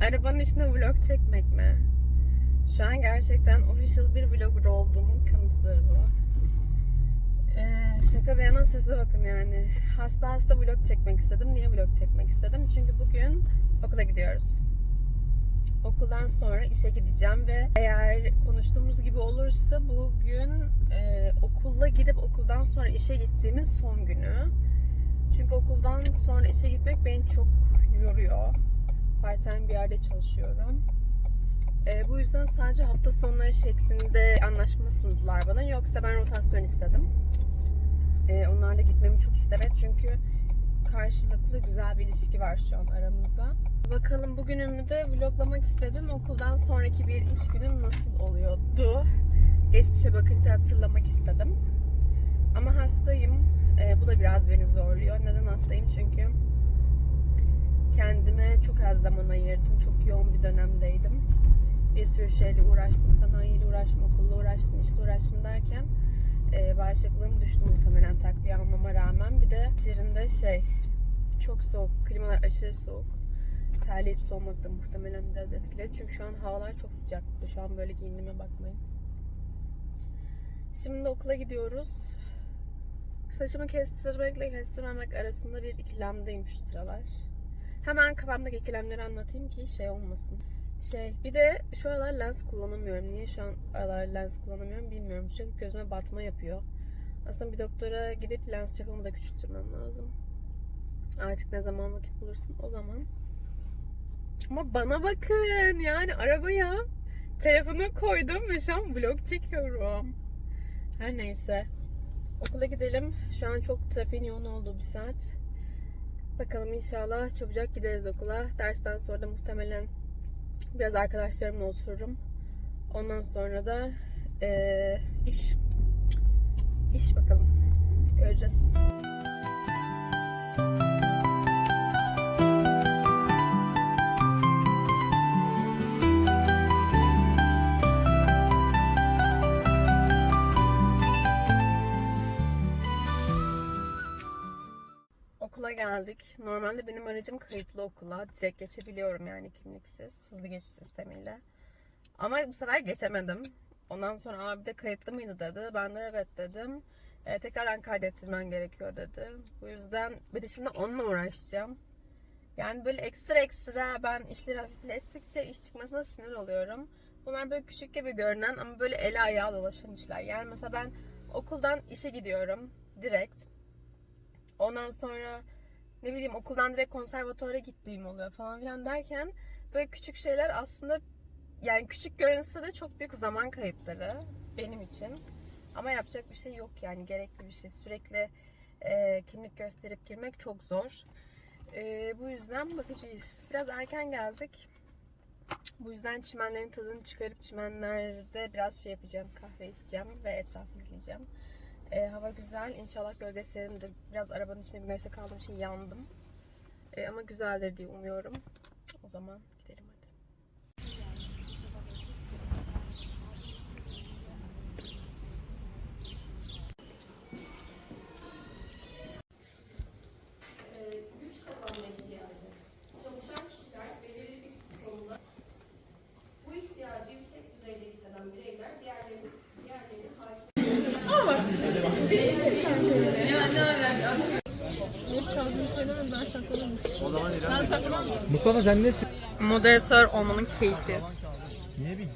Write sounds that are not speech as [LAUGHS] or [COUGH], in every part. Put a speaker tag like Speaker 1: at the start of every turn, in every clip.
Speaker 1: arabanın içinde vlog çekmek mi? Şu an gerçekten official bir vlogger olduğumun kanıtıdır bu. Ee, şaka bir yana sese bakın yani. Hasta hasta vlog çekmek istedim. Niye vlog çekmek istedim? Çünkü bugün okula gidiyoruz. Okuldan sonra işe gideceğim ve eğer konuştuğumuz gibi olursa bugün e, okulla gidip okuldan sonra işe gittiğimiz son günü. Çünkü okuldan sonra işe gitmek beni çok yoruyor. Part time bir yerde çalışıyorum. E, bu yüzden sadece hafta sonları şeklinde anlaşma sundular bana. Yoksa ben rotasyon istedim. E, onlarla gitmemi çok istemedi çünkü karşılıklı güzel bir ilişki var şu an aramızda. Bakalım bugünümü de vloglamak istedim. Okuldan sonraki bir iş günüm nasıl oluyordu? Geçmişe bakınca hatırlamak istedim. Ama hastayım. Ee, bu da biraz beni zorluyor. Neden hastayım? Çünkü kendime çok az zaman ayırdım. Çok yoğun bir dönemdeydim. Bir sürü şeyle uğraştım. Sanayiyle uğraştım, okulla uğraştım, işle uğraştım derken e, bağışıklığım düştü muhtemelen takviye almama rağmen. Bir de içerinde şey çok soğuk. Klimalar aşırı soğuk. Terleyip soğumak da muhtemelen biraz etkiledi. Çünkü şu an havalar çok sıcak. Şu an böyle giyindiğime bakmayın. Şimdi okula gidiyoruz. Saçımı kestirmekle kestirmemek arasında bir ikilemdeyim şu sıralar. Hemen kafamdaki ikilemleri anlatayım ki şey olmasın. Şey, bir de şu aralar lens kullanamıyorum. Niye şu an aralar lens kullanamıyorum bilmiyorum. Çünkü gözüme batma yapıyor. Aslında bir doktora gidip lens çapımı da küçültürmem lazım. Artık ne zaman vakit bulursam o zaman. Ama bana bakın yani arabaya telefonu koydum ve şu an vlog çekiyorum. Her neyse. Okula gidelim. Şu an çok trafiğin yoğun olduğu bir saat. Bakalım inşallah çabucak gideriz okula. Dersten sonra da muhtemelen biraz arkadaşlarımla otururum. Ondan sonra da eee, iş. İş bakalım. Göreceğiz. Geldik. Normalde benim aracım kayıtlı okula. Direkt geçebiliyorum yani kimliksiz. Hızlı geçiş sistemiyle. Ama bu sefer geçemedim. Ondan sonra abi de kayıtlı mıydı dedi. Ben de evet dedim. E, tekrardan kaydettirmen gerekiyor dedi. Bu yüzden bir de şimdi onunla uğraşacağım. Yani böyle ekstra ekstra ben işleri hafiflettikçe iş çıkmasına sinir oluyorum. Bunlar böyle küçük gibi görünen ama böyle eli ayağı dolaşan işler. Yani mesela ben okuldan işe gidiyorum direkt. Ondan sonra ne bileyim okuldan direkt konservatuara gittiğim oluyor falan filan derken böyle küçük şeyler aslında yani küçük görünse de çok büyük zaman kayıpları benim için. Ama yapacak bir şey yok yani gerekli bir şey. Sürekli e, kimlik gösterip girmek çok zor. E, bu yüzden bakacağız. Biraz erken geldik. Bu yüzden çimenlerin tadını çıkarıp çimenlerde biraz şey yapacağım. Kahve içeceğim ve etraf izleyeceğim. E, hava güzel. İnşallah gölge serindir. Biraz arabanın içinde güneşte kaldığım için yandım. E, ama güzeldir diye umuyorum. O zaman gidelim
Speaker 2: Mustafa sen nesin?
Speaker 1: Moderatör olmanın keyfi.
Speaker 2: Niye bir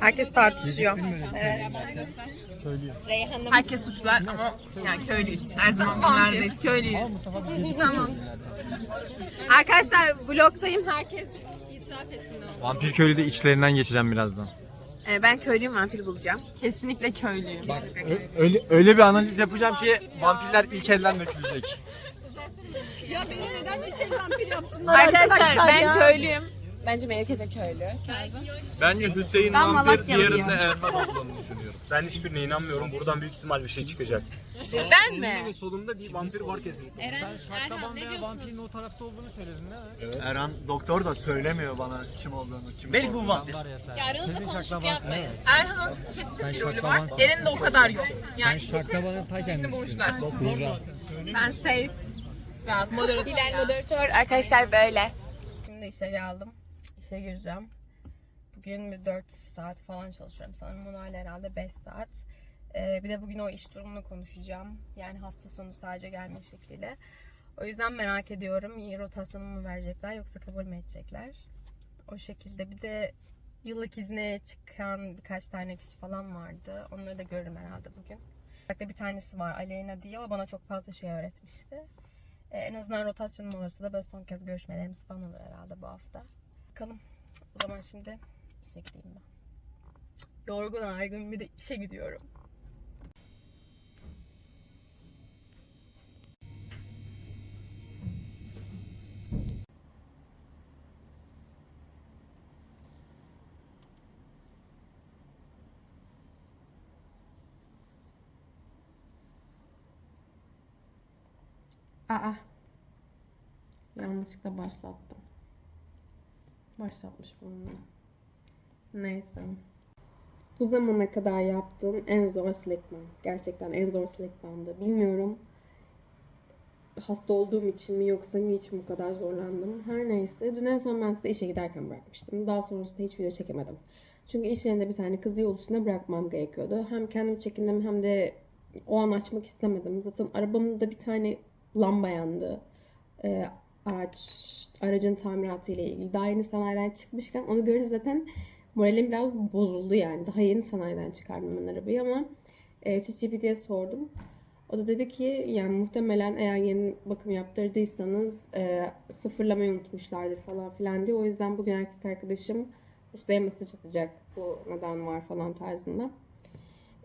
Speaker 1: Herkes tartışıyor.
Speaker 2: söylüyor?
Speaker 3: Herkes suçlar ama yani köylüyüz. Her zaman bunlardayız. Köylüyüz.
Speaker 1: Tamam. Arkadaşlar vlogdayım. Herkes itiraf etsin.
Speaker 2: Vampir köylü de içlerinden geçeceğim birazdan.
Speaker 3: Ee, ben köylüyüm vampir bulacağım. Kesinlikle köylüyüm.
Speaker 2: Ö- öyle, öyle bir analiz yapacağım ki vampirler ilk elden dökülecek.
Speaker 3: Arkadaşlar, ben köylüyüm. Bence Melike de köylü.
Speaker 4: Bence Hüseyin
Speaker 3: Ben
Speaker 4: vampir,
Speaker 3: Malatyalıyım.
Speaker 4: diğerinde Erman olduğunu düşünüyorum. Ben hiçbirine inanmıyorum. Buradan büyük ihtimal bir şey çıkacak.
Speaker 3: Sizden mi?
Speaker 4: Ve solumda bir vampir var kesinlikle.
Speaker 3: Eren, Erhan ne diyorsunuz?
Speaker 2: o tarafta olduğunu söyledin değil mi?
Speaker 5: Erhan doktor da söylemiyor bana kim olduğunu. Kim
Speaker 2: Belki bu vampir.
Speaker 3: Ya aranızda konuşup yapmayın.
Speaker 2: değil mi?
Speaker 3: Erhan kesin bir rolü var.
Speaker 2: şaklabansın.
Speaker 3: Eren de o kadar yok.
Speaker 2: Sen
Speaker 3: Yani
Speaker 2: şaklabanın ta kendisisin.
Speaker 3: bulmuşlar.
Speaker 2: Burra.
Speaker 3: Ben safe. Ya moderatör. Bilal moderatör arkadaşlar böyle.
Speaker 1: Şimdi işe geldim. işe gireceğim. Bugün bir 4 saat falan çalışıyorum sanırım. Bunlarla herhalde 5 saat. Ee, bir de bugün o iş durumunu konuşacağım. Yani hafta sonu sadece gelme şekliyle. O yüzden merak ediyorum. Rotasyonumu mu verecekler yoksa kabul mü edecekler? O şekilde. Bir de yıllık izne çıkan birkaç tane kişi falan vardı. Onları da görürüm herhalde bugün. Özellikle bir tanesi var Aleyna diye. O bana çok fazla şey öğretmişti. Ee, en azından rotasyonum olursa da böyle son kez görüşmelerimiz falan olur herhalde bu hafta. Bakalım. O zaman şimdi işe gideyim ben. Yorgun argın bir de işe gidiyorum. Aa. Yanlışlıkla başlattım. Başlatmış bunu. Neyse. Bu zamana kadar yaptığım en zor Slackman. Gerçekten en zor Slackman'dı. Bilmiyorum hasta olduğum için mi yoksa niçin bu kadar zorlandım. Her neyse. Dün en son ben size işe giderken bırakmıştım. Daha sonrasında hiç video çekemedim. Çünkü iş yerinde bir tane kızı yol üstüne bırakmam gerekiyordu. Hem kendim çekindim hem de o an açmak istemedim. Zaten arabamda bir tane lamba yandı. Ee, araç aracın tamiratı ile ilgili. Daha yeni sanayiden çıkmışken onu görünce zaten moralim biraz bozuldu yani. Daha yeni sanayiden çıkardım ben arabayı ama e, ChatGPT'ye sordum. O da dedi ki yani muhtemelen eğer yeni bakım yaptırdıysanız e, sıfırlamayı unutmuşlardır falan filan diye. O yüzden bugün erkek arkadaşım ustaya mesaj atacak bu neden var falan tarzında.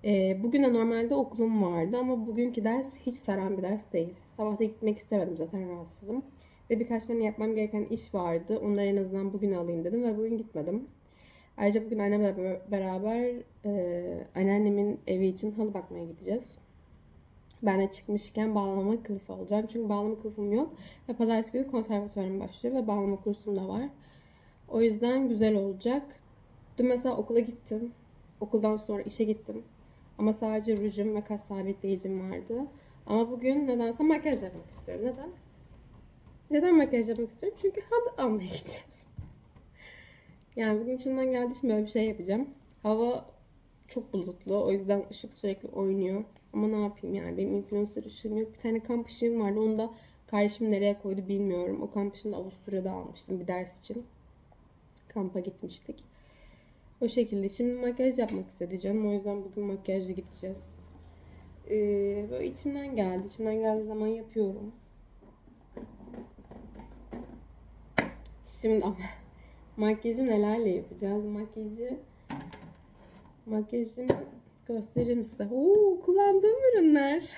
Speaker 1: E, bugün de normalde okulum vardı ama bugünkü ders hiç saran bir ders değil. Sabah da gitmek istemedim zaten rahatsızım. Ve birkaç tane yapmam gereken iş vardı. Onları en azından bugün alayım dedim ve bugün gitmedim. Ayrıca bugün annemle beraber- e, anneannemin evi için halı bakmaya gideceğiz. Ben de çıkmışken bağlama kılıfı alacağım. Çünkü bağlama kılıfım yok. Ve pazartesi günü konservatuvarım başlıyor ve bağlama kursum da var. O yüzden güzel olacak. Dün mesela okula gittim. Okuldan sonra işe gittim. Ama sadece rujum ve kas sabitleyicim vardı. Ama bugün nedense makyaj yapmak istiyorum. Neden? Neden makyaj yapmak istiyorum? Çünkü halı almaya gideceğiz. Yani bugün içimden geldiği için böyle bir şey yapacağım. Hava çok bulutlu. O yüzden ışık sürekli oynuyor. Ama ne yapayım yani benim influencer ışığım yok. Bir tane kamp ışığım vardı. Onu da kardeşim nereye koydu bilmiyorum. O kamp ışığını da Avusturya'da almıştım bir ders için. Kampa gitmiştik. O şekilde. Şimdi makyaj yapmak istedi canım. O yüzden bugün makyajlı gideceğiz. Ee, böyle içimden geldi. İçimden geldiği zaman yapıyorum. Şimdi ama [LAUGHS] makyajı nelerle yapacağız? Makyajı makyajımı göstereyim size. Oo, kullandığım ürünler.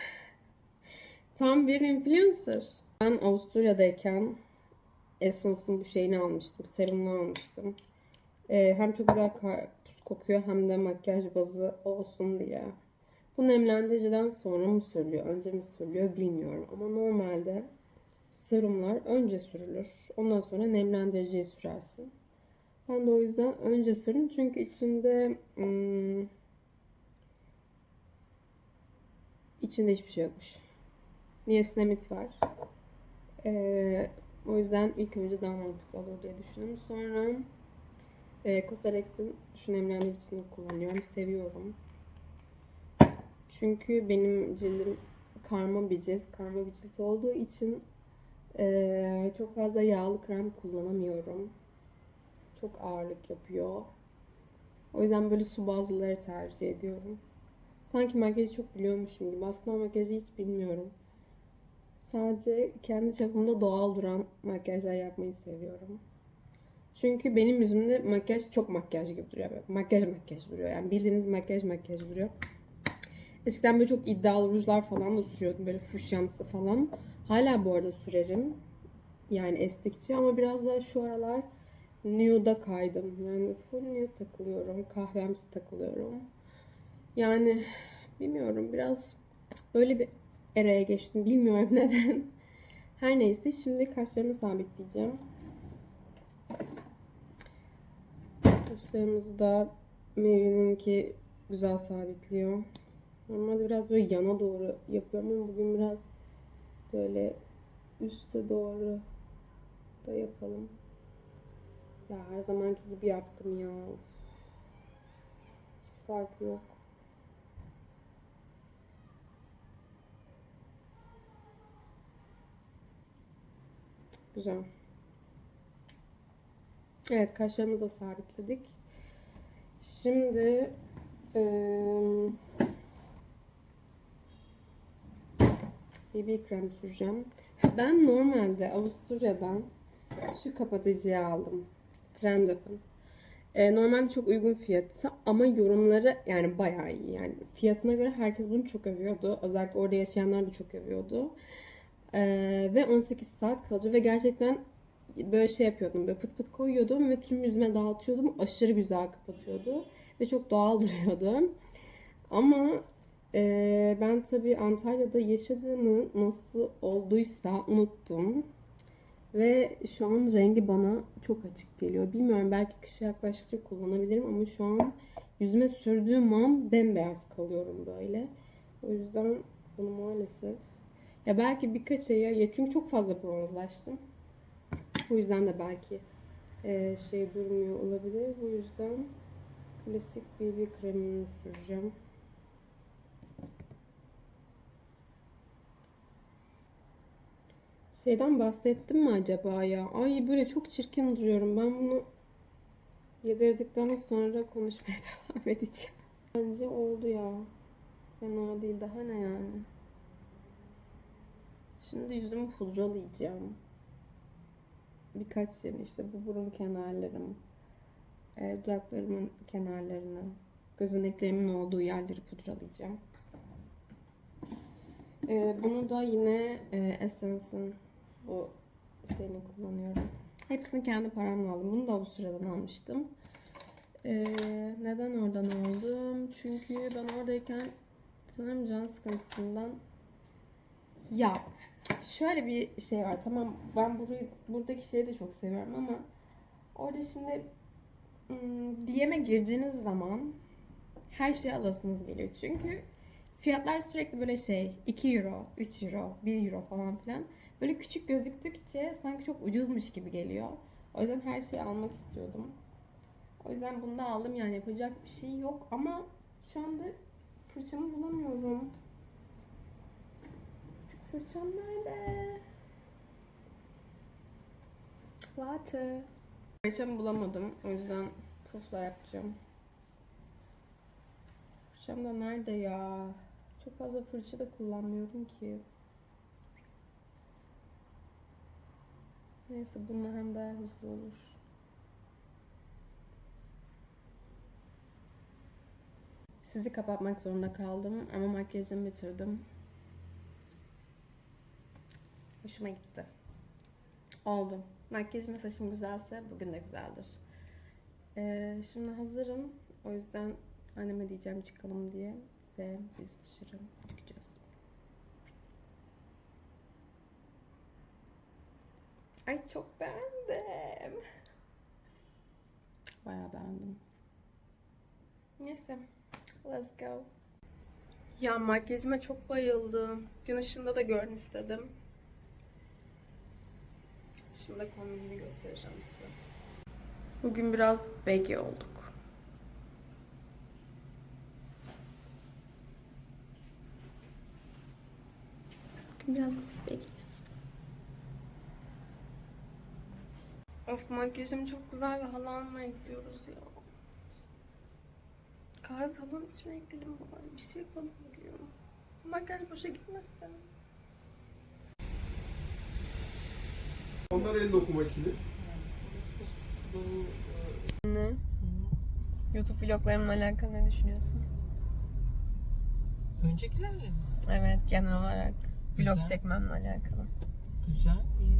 Speaker 1: [LAUGHS] Tam bir influencer. Ben Avusturya'dayken Essence'ın bu şeyini almıştım. Serumunu almıştım. Ee, hem çok güzel karpuz kokuyor hem de makyaj bazı olsun diye. Bu nemlendiriciden sonra mı sürülüyor, önce mi sürülüyor bilmiyorum. Ama normalde serumlar önce sürülür. Ondan sonra nemlendiriciyi sürersin. Ben de o yüzden önce sürdüm çünkü içinde hmm, içinde hiçbir şey yokmuş. Niacinamid var. Ee, o yüzden ilk önce daha mantıklı olur diye düşündüm. Sonra e, Cosrx'in şu nemlendiricisini kullanıyorum. Seviyorum. Çünkü benim cildim karma bir cilt. Karma bir cilt olduğu için e, çok fazla yağlı krem kullanamıyorum. Çok ağırlık yapıyor. O yüzden böyle su bazlıları tercih ediyorum. Sanki makyajı çok biliyormuşum gibi. Aslında makyajı hiç bilmiyorum. Sadece kendi çapımda doğal duran makyajlar yapmayı seviyorum. Çünkü benim yüzümde makyaj çok makyaj gibi duruyor. Makyaj makyaj duruyor. Yani bildiğiniz makyaj makyaj duruyor. Eskiden böyle çok iddialı rujlar falan da sürüyordum. Böyle fuşyansı falan. Hala bu arada sürerim. Yani estikçi ama biraz daha şu aralar nude'a kaydım. Yani full nude takılıyorum. Kahvemsi takılıyorum. Yani bilmiyorum biraz böyle bir eraya geçtim. Bilmiyorum [LAUGHS] neden. Her neyse şimdi kaşlarımı sabitleyeceğim. Kaşlarımızı da Mary'ninki güzel sabitliyor. Normalde biraz böyle yana doğru yapıyorum ama bugün biraz böyle üste doğru da yapalım. Ya her zamanki gibi yaptım ya. Hiçbir farkı yok. Güzel. Evet kaşlarımızı da sabitledik. Şimdi eee BB krem süreceğim. Ben normalde Avusturya'dan şu kapatıcıyı aldım. Trendyol'un. Ee, normalde çok uygun fiyatı ama yorumları yani bayağı iyi. Yani fiyatına göre herkes bunu çok övüyordu. Özellikle orada yaşayanlar da çok övüyordu. Ee, ve 18 saat kalıcı ve gerçekten böyle şey yapıyordum. Böyle pıt pıt koyuyordum ve tüm yüzüme dağıtıyordum. Aşırı güzel kapatıyordu. Ve çok doğal [LAUGHS] duruyordu. Ama ee, ben tabii Antalya'da yaşadığımı nasıl olduysa unuttum. Ve şu an rengi bana çok açık geliyor. Bilmiyorum belki kışa yaklaştıkça kullanabilirim ama şu an yüzüme sürdüğüm an bembeyaz kalıyorum böyle. O yüzden bunu maalesef ya belki birkaç aya ya çünkü çok fazla bronzlaştım. O yüzden de belki e, şey durmuyor olabilir. Bu yüzden klasik BB kremimi süreceğim. Şeyden bahsettim mi acaba ya? Ay böyle çok çirkin duruyorum. Ben bunu yedirdikten sonra konuşmaya [LAUGHS] devam edeceğim. Bence oldu ya. Fena değil. Daha ne yani? Şimdi yüzümü pudralayacağım. Birkaç yerini işte bu burun kenarlarım, e, dudaklarımın kenarlarını, gözeneklerimin olduğu yerleri pudralayacağım. E, bunu da yine e, Essence'ın bu şeyini kullanıyorum. Hepsini kendi paramla aldım. Bunu da Avusturya'dan almıştım. Ee, neden oradan aldım? Çünkü ben oradayken sanırım can sıkıntısından ya şöyle bir şey var. Tamam ben burayı buradaki şeyi de çok seviyorum ama orada şimdi ım, DM'e girdiğiniz zaman her şeyi alasınız geliyor. Çünkü fiyatlar sürekli böyle şey 2 euro, 3 euro, 1 euro falan filan. Böyle küçük gözüktükçe sanki çok ucuzmuş gibi geliyor. O yüzden her şeyi almak istiyordum. O yüzden bunu da aldım yani yapacak bir şey yok ama şu anda fırçamı bulamıyorum. Küçük fırçam nerede? Water. Fırçamı bulamadım. O yüzden pufla yapacağım. Fırçam da nerede ya? Çok fazla fırça da kullanmıyorum ki. Neyse bununla hem daha hızlı olur. Sizi kapatmak zorunda kaldım ama makyajımı bitirdim. Hoşuma gitti. Oldu. Makyajım ve saçım güzelse bugün de güzeldir. Ee, şimdi hazırım. O yüzden anneme diyeceğim çıkalım diye ve biz dışarı Ay çok beğendim. Bayağı beğendim. Neyse. Let's go. Ya makyajıma çok bayıldım. Gün ışığında da görün istedim. Şimdi kombinimi göstereceğim size. Bugün biraz baggy olduk. Bugün biraz baggy'iz. Of makyajım çok güzel ve halı almaya gidiyoruz ya. Kahve falan içmeye gidelim bari. Bir şey yapalım diyorum. Makyaj boşa gitmezse.
Speaker 6: Onlar el dokuma kili.
Speaker 1: Ne? YouTube vloglarımla alakalı ne düşünüyorsun?
Speaker 7: Öncekilerle mi?
Speaker 1: Evet genel olarak vlog
Speaker 7: Güzel.
Speaker 1: çekmemle alakalı.
Speaker 7: Güzel, iyi.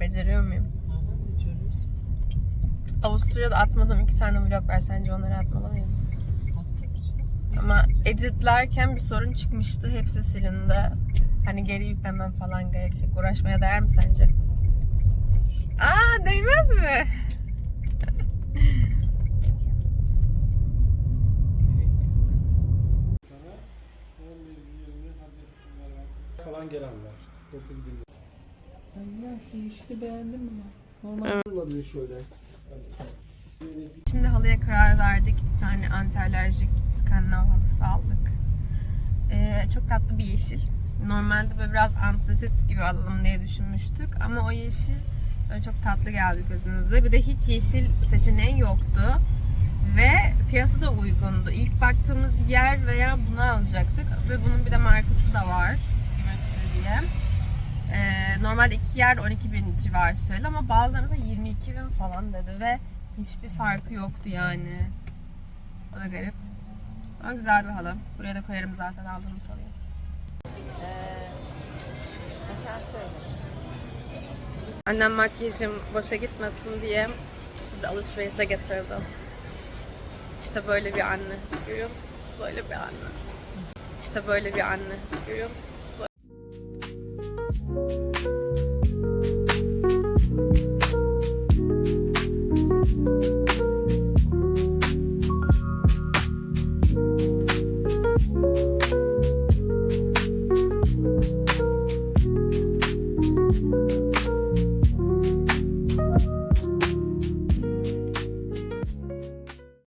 Speaker 1: Beceriyor muyum?
Speaker 7: Ama beceriyorsun.
Speaker 1: Avusturya'da atmadığım iki tane vlog var. Sence onları atmalı mıyım?
Speaker 7: Attım canım.
Speaker 1: Ama editlerken bir sorun çıkmıştı. Hepsi silindi. Hani geri yüklemem falan gerekecek. Uğraşmaya değer mi sence? Aa değmez mi?
Speaker 6: Falan gelen var. 9 bin.
Speaker 7: Allah şu yeşili beğendim mi?
Speaker 1: Şimdi halıya karar verdik. Bir tane antialerjik skandinav halısı aldık. Ee, çok tatlı bir yeşil. Normalde böyle biraz antrasit gibi alalım diye düşünmüştük. Ama o yeşil böyle çok tatlı geldi gözümüze. Bir de hiç yeşil seçeneği yoktu. Ve fiyatı da uygundu. İlk baktığımız yer veya bunu alacaktık. Ve bunun bir de markası da var. Göster diye. Ee, normalde iki yer 12 bin civarı söyledi ama bazıları mesela 22 bin falan dedi ve hiçbir farkı yoktu yani. O da garip. Ama güzel bir halı. Buraya da koyarım zaten aldığımız halıyı. Annem makyajım boşa gitmesin diye bizi alışverişe getirdi. İşte böyle bir anne. Görüyor musunuz? Böyle bir anne. İşte böyle bir anne. Görüyor musunuz? Böyle-